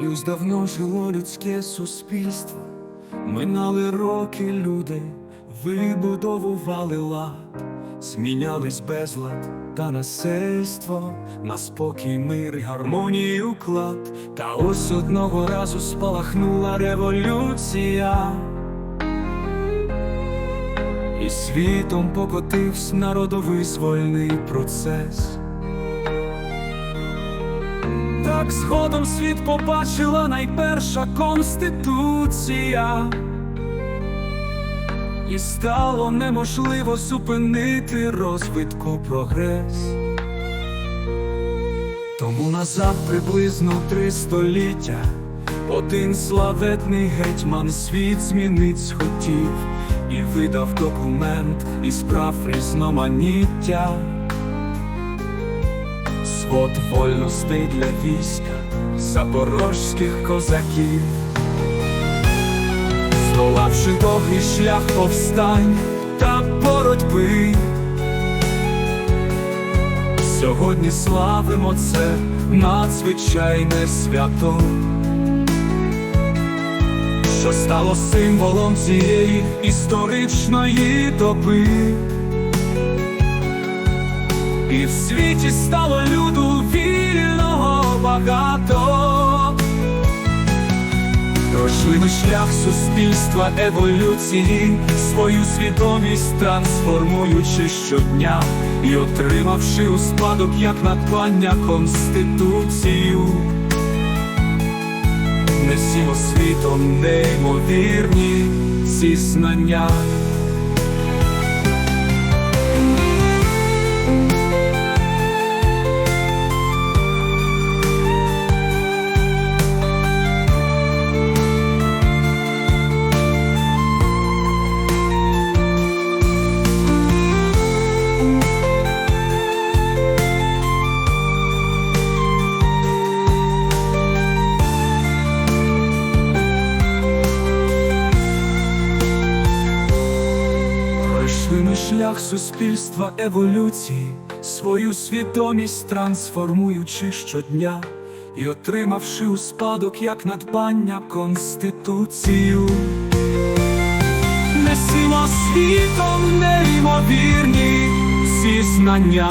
Колись давно жило людське суспільство, минали роки люди, вибудовували лад, змінялись безлад та насильство, на спокій, мир і гармонію уклад. Та ось одного разу спалахнула революція, і світом покотився народовизвольний процес. Так згодом світ побачила найперша конституція, і стало неможливо зупинити розвитку прогрес. Тому назад приблизно три століття один славетний гетьман світ змінить схотів і видав документ із прав різноманіття. Свод вольностей для війська запорожських козаків, здолавши довгий шлях повстань та боротьби. Сьогодні славимо це надзвичайне свято, що стало символом цієї історичної доби. І в світі стало люду вільного багато. Пройшли ми шлях суспільства еволюції, свою свідомість трансформуючи щодня і отримавши у спадок як надбання конституцію. Несімо світом неймовірні зізнання. Шлях суспільства еволюції, свою свідомість трансформуючи щодня і отримавши у спадок як надбання конституцію. Несімо світом неймовірні всі знання.